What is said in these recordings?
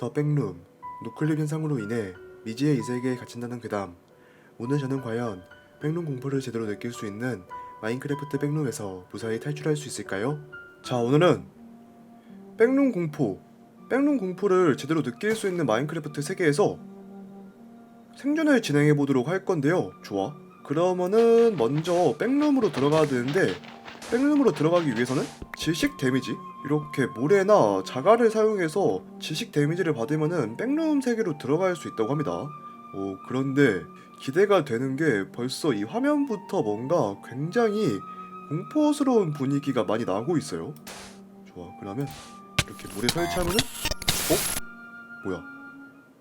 더 백룸 노클립 현상으로 인해 미지의 이 세계에 갇힌다는 괴담. 오늘 저는 과연 백룸 공포를 제대로 느낄 수 있는 마인크래프트 백룸에서 무사히 탈출할 수 있을까요? 자 오늘은 백룸 공포 백룸 공포를 제대로 느낄 수 있는 마인크래프트 세계에서 생존을 진행해 보도록 할 건데요. 좋아. 그러면은 먼저 백룸으로 들어가야 되는데 백룸으로 들어가기 위해서는 질식 데미지 이렇게 모래나 자갈을 사용해서 질식 데미지를 받으면은 백룸 세계로 들어갈 수 있다고 합니다. 오 그런데 기대가 되는 게 벌써 이 화면부터 뭔가 굉장히 공포스러운 분위기가 많이 나고 있어요. 좋아 그러면 이렇게 모래 설치하면은 어 뭐야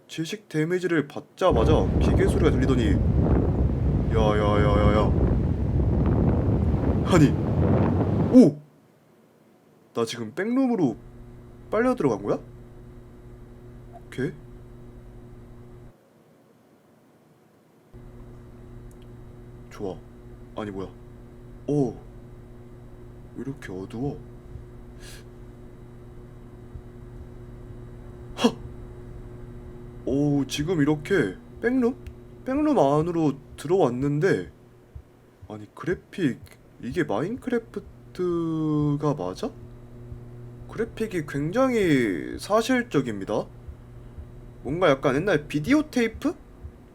질식 데미지를 받자마자 기계 소리가 들리더니 야야야야야 아니 오! 나 지금 백룸으로 빨려 들어간 거야? 오케이. 좋아. 아니 뭐야? 오. 왜 이렇게 어두워? 하! 오 지금 이렇게 백룸? 백룸 안으로 들어왔는데 아니 그래픽 이게 마인크래프트가 맞아? 그래픽이 굉장히 사실적입니다. 뭔가 약간 옛날 비디오 테이프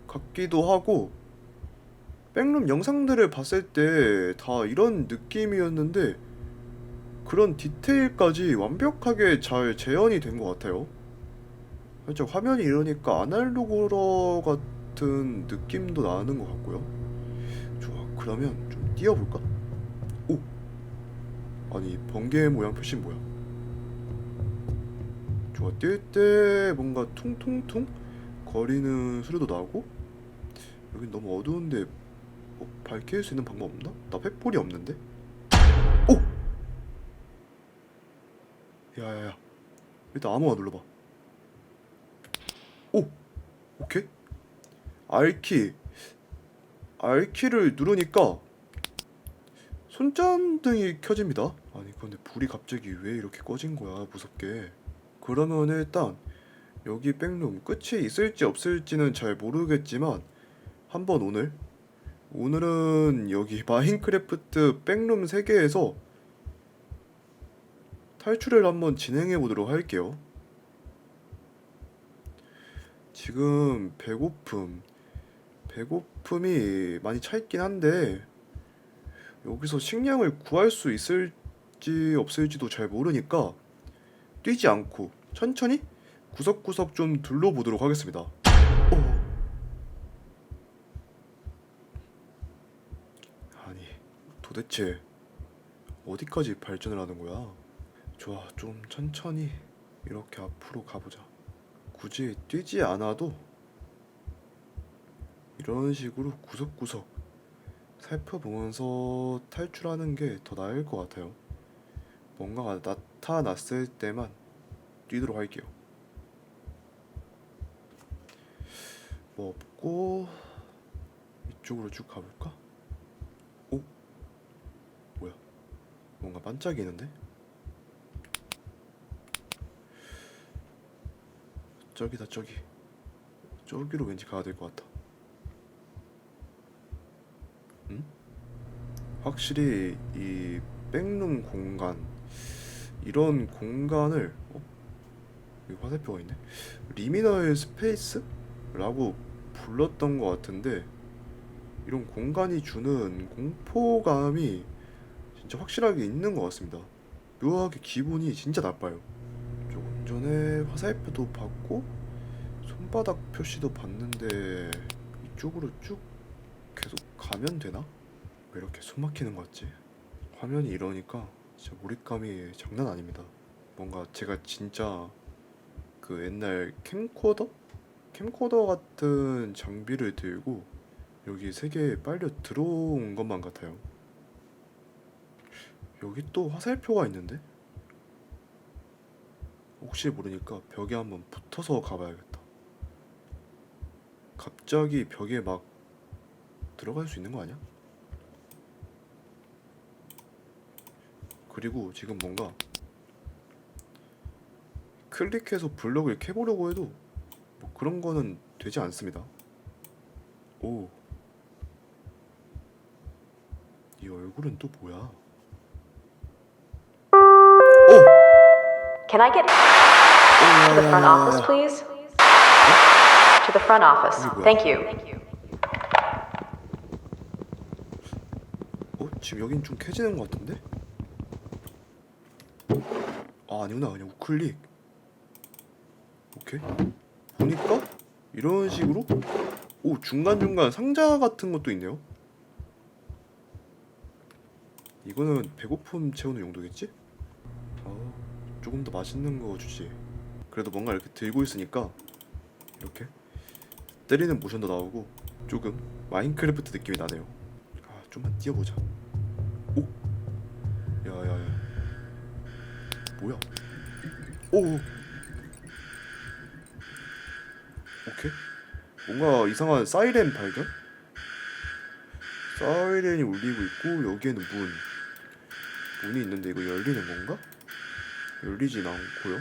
같기도 하고 백룸 영상들을 봤을 때 다 이런 느낌이었는데 그런 디테일까지 완벽하게 잘 재현이 된 것 같아요. 살짝 화면이 이러니까 아날로그로 같은 느낌도 나는 것 같고요. 좋아, 그러면 좀 띄워볼까? 오! 아니 번개 모양 표시 뭐야? 좋아 뛸 때 뭔가 퉁퉁퉁 거리는 소리도 나고 여긴 너무 어두운데 뭐 밝힐 수 있는 방법 없나? 나 횃불이 없는데? 오! 야야야 일단 아무거나 눌러봐 오! 오케이 R키 R키를 누르니까 손전등이 켜집니다. 아니 근데 불이 갑자기 왜 이렇게 꺼진 거야 무섭게. 그러면 일단 여기 백룸 끝이 있을지 없을지는 잘 모르겠지만 한번 오늘 오늘은 여기 마인크래프트 백룸 세계에서 탈출을 한번 진행해 보도록 할게요. 지금 배고픔 배고픔이 많이 차 있긴 한데 여기서 식량을 구할 수 있을지 없을지도 잘 모르니까 뛰지 않고 천천히 구석구석 좀 둘러보도록 하겠습니다. 오. 아니 도대체 어디까지 발전을 하는 거야? 좋아 좀 천천히 이렇게 앞으로 가보자. 굳이 뛰지 않아도 이런 식으로 구석구석 살펴보면서 탈출하는 게 더 나을 것 같아요. 뭔가가 나타났을 때만 뛰도록 할게요. 뭐 없고 이쪽으로 쭉 가볼까? 오? 뭐야? 뭔가 반짝이는데? 저기다 저기 저기로 왠지 가야 될 것 같다. 확실히 이 백룸 공간 이런 공간을 어? 여기 화살표가 있네 리미널 스페이스 라고 불렀던 것 같은데 이런 공간이 주는 공포감이 진짜 확실하게 있는 것 같습니다 묘하게 기분이 진짜 나빠요 조금 전에 화살표도 봤고 손바닥 표시도 봤는데 이쪽으로 쭉 계속 가면 되나? 왜 이렇게 숨 막히는 것 같지? 화면이 이러니까 진짜 몰입감이 장난 아닙니다. 뭔가 제가 진짜 그 옛날 캠코더? 캠코더 같은 장비를 들고 여기 세계에 빨려 들어온 것만 같아요. 여기 또 화살표가 있는데? 혹시 모르니까 벽에 한번 붙어서 가봐야겠다. 갑자기 벽에 막 들어갈 수 있는 거 아니야? 그리고 지금 뭔가 클릭해서 블럭을 캐보려고 해도 뭐 그런 거는 되지 않습니다. 오. 이 얼굴은 또 뭐야? 오! Can I get to the front office, please? To the front office. Thank you. 어? 지금 여긴 좀 캐지는 것 같은데? 아 아니구나. 그냥 우클릭. 오케이. 보니까 이런 식으로? 오 중간중간 상자 같은 것도 있네요. 이거는 배고픔 채우는 용도겠지? 아 조금 더 맛있는 거 주지. 그래도 뭔가 이렇게 들고 있으니까 이렇게 때리는 모션도 나오고 조금 마인크래프트 느낌이 나네요. 아 좀만 뛰어보자. 오! 야야야. 뭐야 오. 오케이. 뭔가 이상한 사이렌 발견? 사이렌이 울리고 있고 여기에는 문. 문이 있는데 이거 열리는 건가? 열리진 않고요.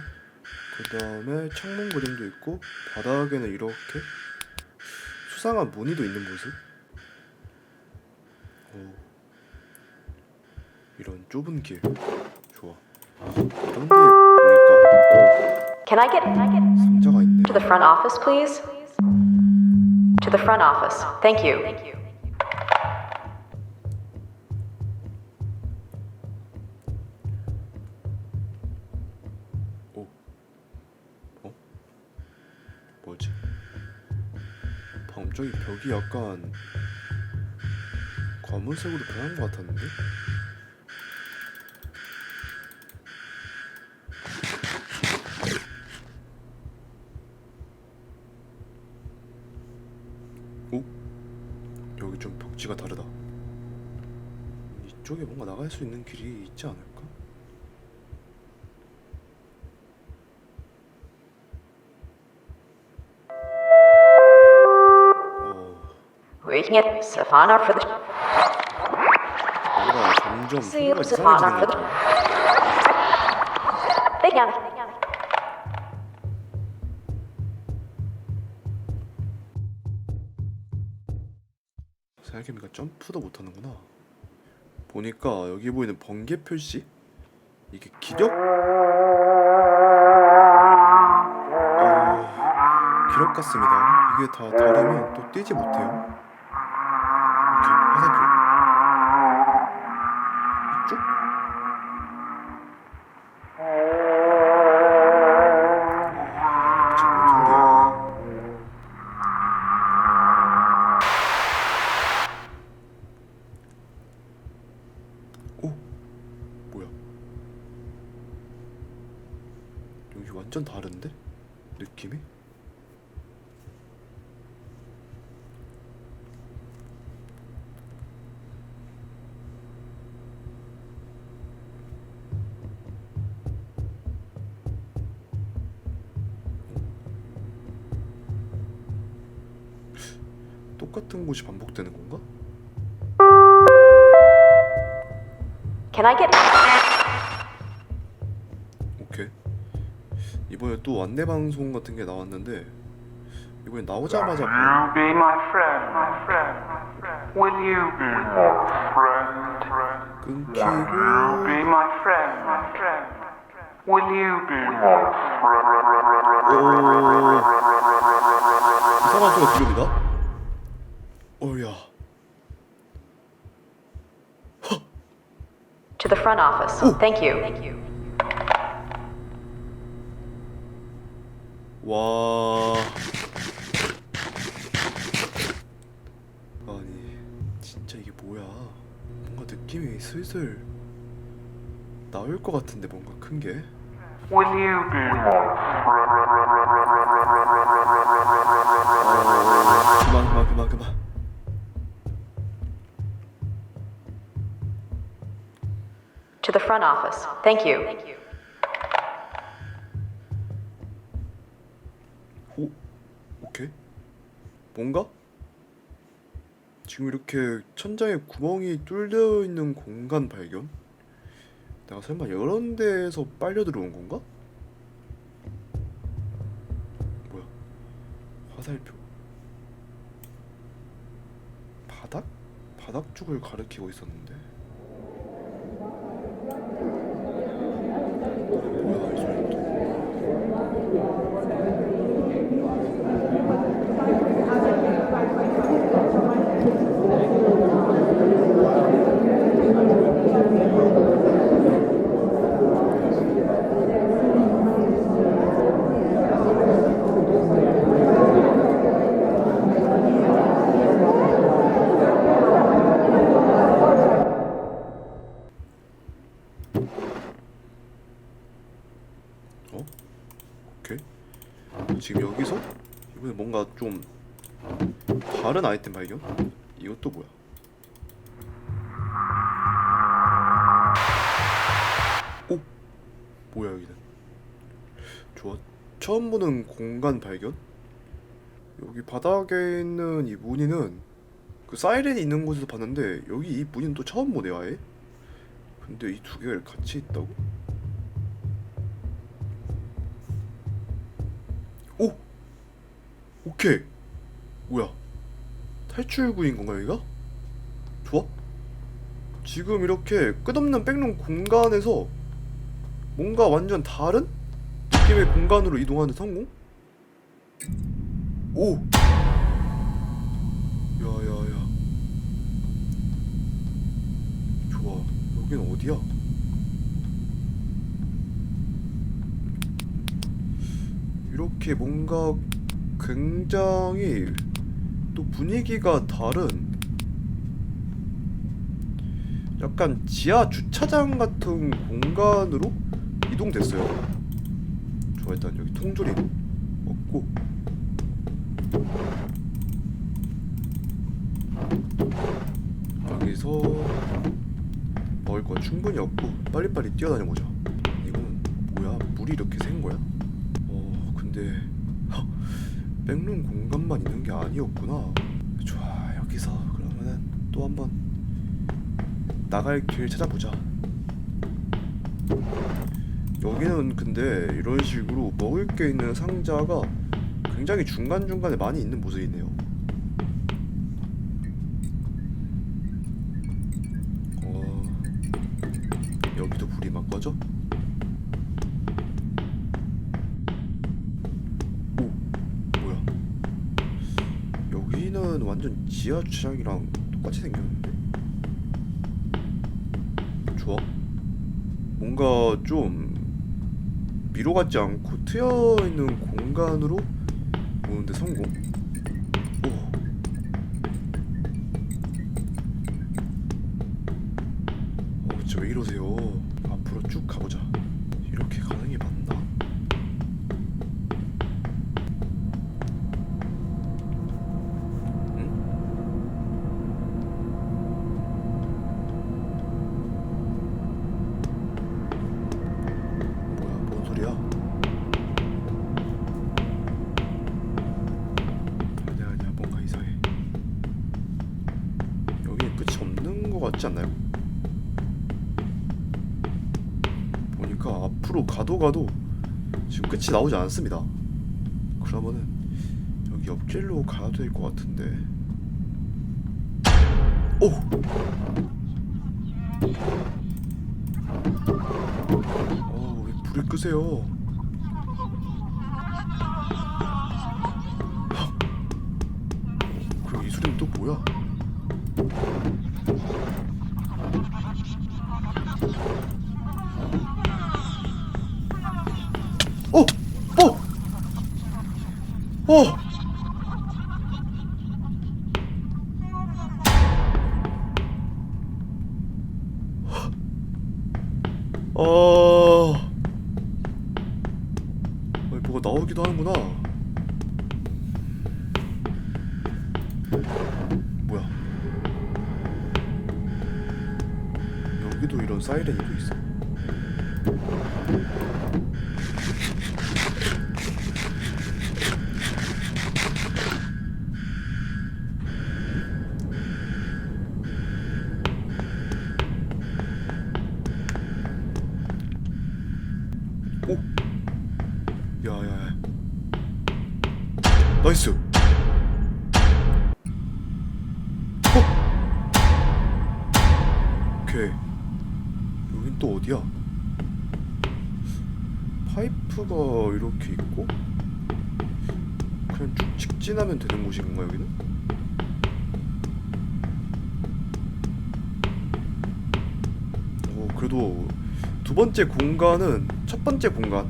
그 다음에 창문 그림도 있고 바닥에는 이렇게 수상한 무늬도 있는 모습. 오. 이런 좁은 길. 좋아. 이런 데 Can I get 오 상자가 있네 to the front office, please? To the front office. Thank you. 오 어? 뭐지? 방금 저기 벽이 약간 검은색으로 변한 것 같았는데? 오? 여기 좀 벽지가 다르다. 이쪽에 뭔가 나갈 수 있는 길이 있지 않을까? 어, can get Savannah for the 뭔가 점점 See you, 소리가 Savannah, 이상해지는 for 것 the. 같아. They got it. 생각해보니까 점프도 못하는구나. 보니까 여기 보이는 번개 표시 이게 기력 어, 기력 같습니다. 이게 다 다르면 또 뛰지 못해요. 완전 다른데 느낌이 똑같은 곳이 반복되는 건가? Can I get 또 안내 방송 같은 게 나왔는데 이번에 나오자마자 Will you be my friend? My friend. Will you be my friend? 끊기고 Be my friend. My friend. Will you be my 이상한 소리가 들립니다. 어야 to the front office? Thank you. 와 아니 진짜 이게 뭐야? 뭔가 느낌이 슬슬 나올 것 같은데 뭔가 큰 게. Will you be 어, 그만 그만 그만 그만. To the front office. Thank you. 오 오케이. 뭔가? 지금 이렇게 천장에 구멍이 뚫려 있는 공간 발견? 내가 설마 이런 데에서 빨려 들어온 건가? 뭐야? 화살표. 바닥? 바닥 쪽을 가리키고 있었는데. 다른 아이템 발견? 이것도 뭐야? 오! 뭐야 여기는 좋아 처음 보는 공간 발견? 여기 바닥에 있는 이 무늬는 그 사이렌이 있는 곳에서 봤는데 여기 이 무늬는 또 처음 보네요 아예 근데 이 두 개가 같이 있다고? 오! 오케이 뭐야 탈출구인 건가 여기가? 좋아 지금 이렇게 끝없는 백룸 공간에서 뭔가 완전 다른 느낌의 공간으로 이동하는 성공? 오! 야야야 좋아 여긴 어디야? 이렇게 뭔가 굉장히 또 분위기가 다른 약간 지하 주차장 같은 공간으로 이동됐어요. 좋아 일단 여기 통조림 먹고 여기서 먹을 건 충분히 없고 빨리빨리 뛰어다녀 보자. 이건 뭐야? 물이 이렇게 샌 거야? 어 근데 헉, 백룸 공간만 있는 게 아니었구나. 좋아 여기서 그러면은 또 한번 나갈 길 찾아보자. 여기는 근데 이런 식으로 먹을 게 있는 상자가 굉장히 중간 중간에 많이 있는 모습이네요. 지하 주차장이랑 똑같이 생겼는데? 좋아 뭔가 좀 미로 같지 않고 트여 있는 공간으로 오는데 성공? 오. 어, 진짜 왜 이러세요? 앞으로 쭉 가보자 가도 지금 끝이 나오지 않습니다 그러면은 여기 옆길로 가야 될 것 같은데 오! 어, 왜 불을 끄세요? 헉! 그럼 이 소리는 또 뭐야? 여기 번째 공간은 첫 번째 공간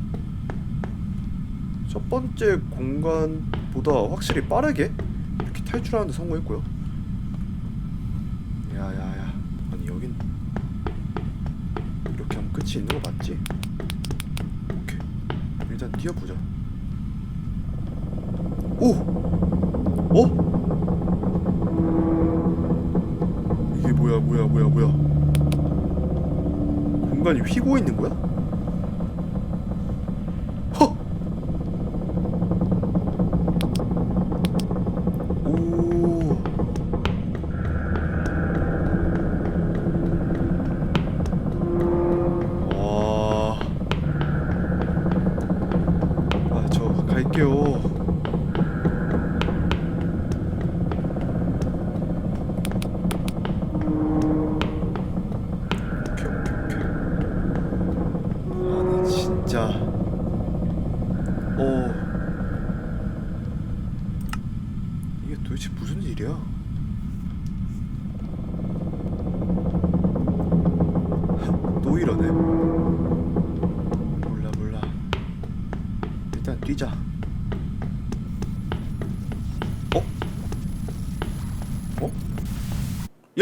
첫 번째 공간보다 확실히 빠르게 이렇게 탈출하는데 성공했고요. 야야야 아니 여긴 이렇게 하면 끝이 있는 거 맞지? 오케이 일단 뛰어보자 오! 어? 이게 뭐야 뭐야 뭐야 뭐야 공간이 휘고 있는 거야?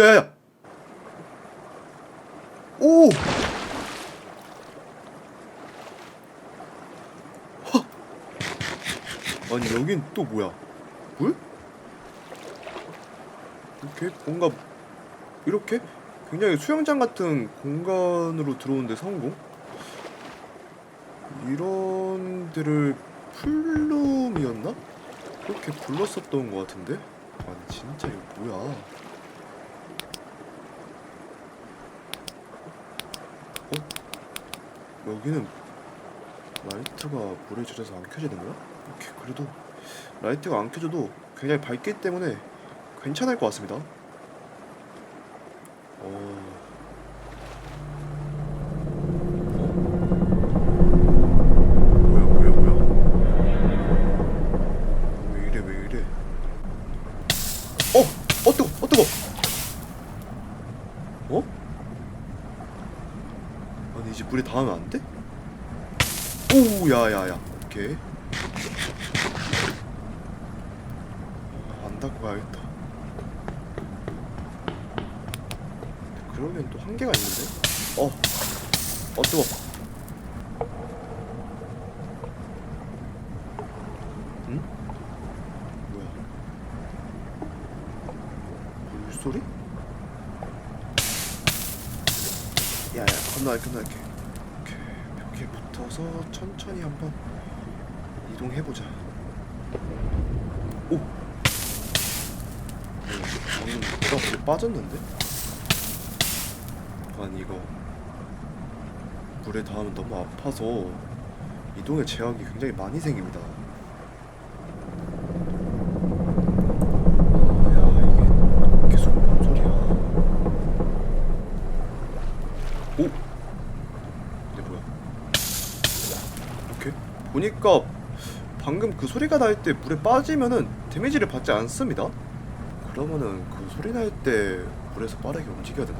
야야야. 오. 헉. 아니 여긴 또 뭐야? 물? 이렇게 뭔가 이렇게 굉장히 수영장 같은 공간으로 들어오는데 성공? 이런 데를 풀룸이었나? 그렇게 불렀었던 것 같은데? 아니 진짜 이거 뭐야? 여기는 라이트가 물에 젖어서 안 켜지는 거야? 오케이 그래도 라이트가 안 켜져도 굉장히 밝기 때문에 괜찮을 것 같습니다. 어. 뭐야 뭐야 뭐야 왜 이래 왜 이래 어! 어 뜨거! 어 뜨거! 어? 아니 이제 물에 닿으면 안 돼? 오 야 야 야 오케이 아, 안 닿고 가야겠다 그러면 또 한계가 있는데? 어! 어 뜨거! 응? 뭐야? 물소리? 건너갈게 오케이 벽에 붙어서 천천히 한번 이동해보자 오! 방금 내가 물에 빠졌는데? 아니 이거 물에 닿으면 너무 아파서 이동의 제약이 굉장히 많이 생깁니다. 아, 야 이게 계속 뭔 소리야? 오, 이게 뭐야? 오케이 보니까 방금 그 소리가 날 때 물에 빠지면은 데미지를 받지 않습니다. 그러면은 그 소리 날 때 물에서 빠르게 움직여야 되나?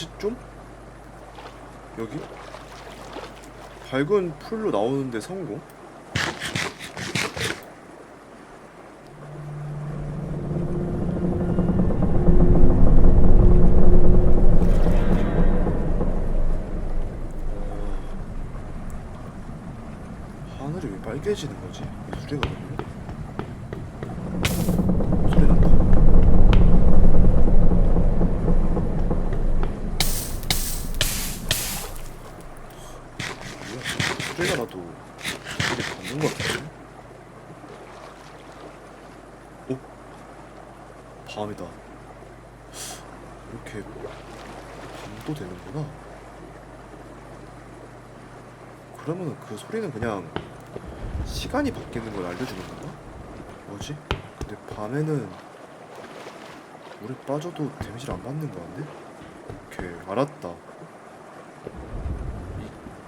다시 좀? 여기? 밝은 풀로 나오는데 성공? 어, 하늘이 왜 빨개지는 거지? 이 소리가 나네. 소리 난다. 뭐야? 소리가 나도 소리 받는 것 같은데? 이렇게 밤도 되는구나. 그러면 그 소리는 그냥 시간이 바뀌는 걸 알려주는 건가? 뭐지? 근데 밤에는 물에 빠져도 데미지를 안 받는 거 같네? 오케이 알았다. 이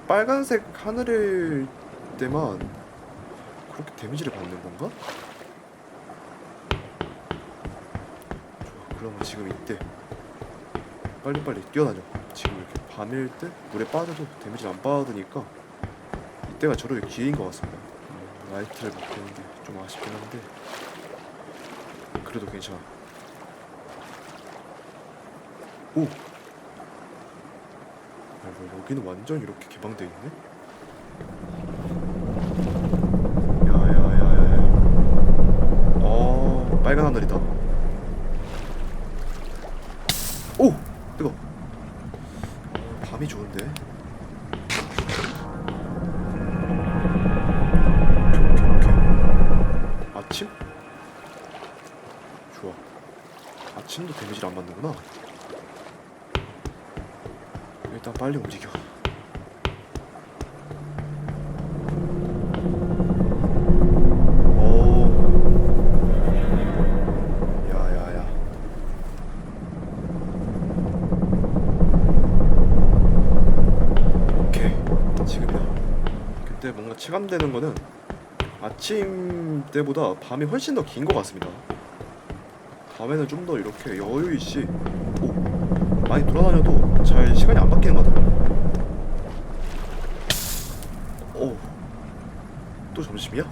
빨간색 하늘일 때만 그렇게 데미지를 받는 건가? 좋아 그러면 지금 이때 빨리빨리 뛰어다녀 지금 이렇게 밤일 때 물에 빠져도 데미지를 안 받으니까 이때가 저를 기회인 것 같습니다 음, 라이트를 못 끄는 게 좀 아쉽긴 한데 그래도 괜찮아 오! 아, 여기는 완전 이렇게 개방돼 있네? 야야야야야 어 빨간 하늘이다 아침 때보다 밤이 훨씬 더 긴 것 같습니다. 밤에는 좀 더 이렇게 여유 있이 오, 많이 돌아다녀도 잘 시간이 안 바뀌는 것 같아요. 오, 또 점심이야?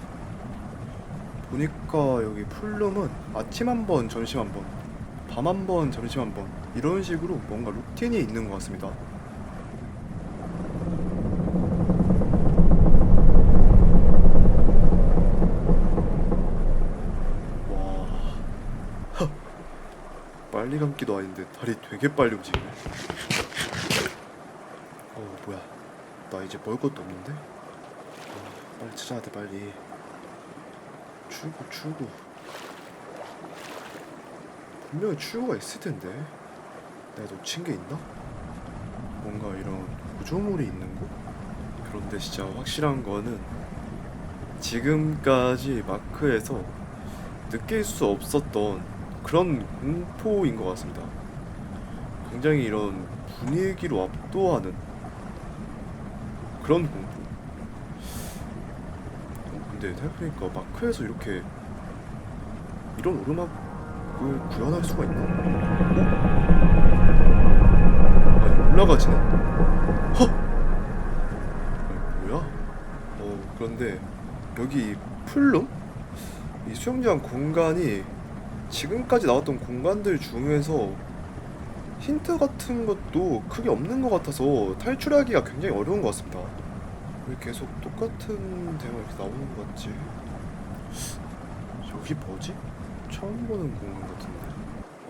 보니까 여기 풀룸은 아침 한 번, 점심 한 번, 밤 한 번, 점심 한 번 이런 식으로 뭔가 루틴이 있는 것 같습니다. 와, 하, 빨리 감기도 아닌데 다리 되게 빨리 움직이네. 어 뭐야? 나 이제 먹을 것도 없는데? 아, 빨리 찾아야 돼 빨리. 출구 출구 분명히 출구가 있을 텐데 내가 놓친 게 있나? 뭔가 이런 구조물이 있는 곳? 그런데 진짜 확실한 거는 지금까지 마크에서 느낄 수 없었던 그런 공포인 것 같습니다. 굉장히 이런 분위기로 압도하는 그런 공포. 어, 근데 생각해보니까 마크에서 이렇게 이런 오르막을 구현할 수가 있나? 어? 아니 올라가지네? 헉! 아니 뭐야? 어 그런데 여기 이 풀룸? 이 수영장 공간이 지금까지 나왔던 공간들 중에서 힌트 같은 것도 크게 없는 것 같아서 탈출하기가 굉장히 어려운 것 같습니다. 왜 계속 똑같은 대화 이렇게 나오는 것 같지? 여기 뭐지? 처음 보는 공간 같은데.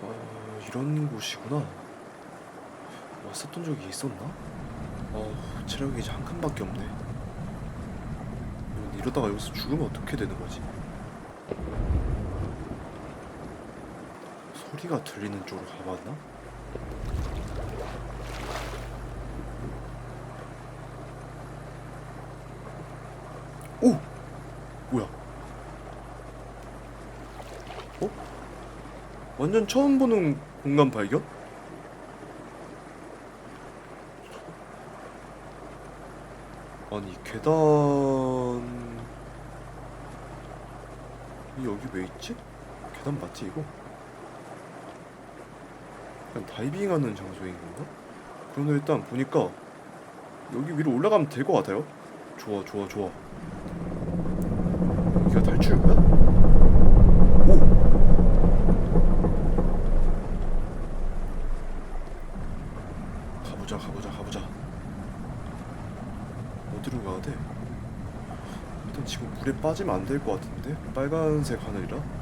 아 이런 곳이구나. 왔었던 적이 있었나? 어 체력이 이제 한 칸밖에 없네. 이러다가 여기서 죽으면 어떻게 되는 거지? 소리가 들리는 쪽으로 가봤나? 오! 뭐야? 어? 완전 처음 보는 공간 발견? 아니 계단 이 여기 왜 있지? 계단 맞지 이거? 약간 다이빙하는 장소인 건가? 그런데 일단 보니까 여기 위로 올라가면 될 것 같아요. 좋아 좋아 좋아. 여기가 탈출구야? 오! 가보자 가보자 가보자. 어디로 가야 돼? 일단 지금 물에 빠지면 안 될 것 같은데 빨간색 하늘이라.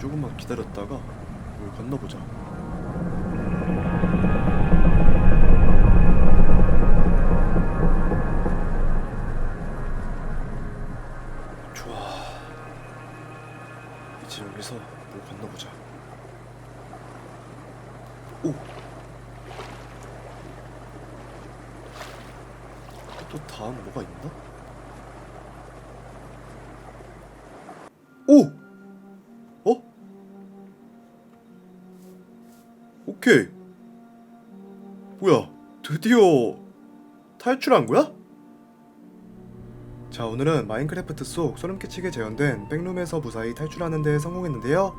조금만 기다렸다가 물 건너보자. 좋아. 이제 여기서 물 건너보자. 오! 또 다음 뭐가 있나? 오케이. 뭐야? 드디어 탈출한 거야? 자, 오늘은 마인크래프트 속 소름 끼치게 재현된 백룸에서 무사히 탈출하는 데 성공했는데요.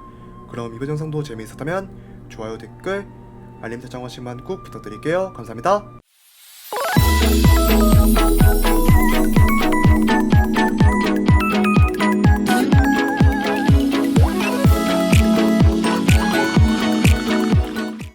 그럼 이번 영상도 재미있었다면 좋아요, 댓글, 알림 설정 한 번씩만 꾹 부탁드릴게요. 감사합니다.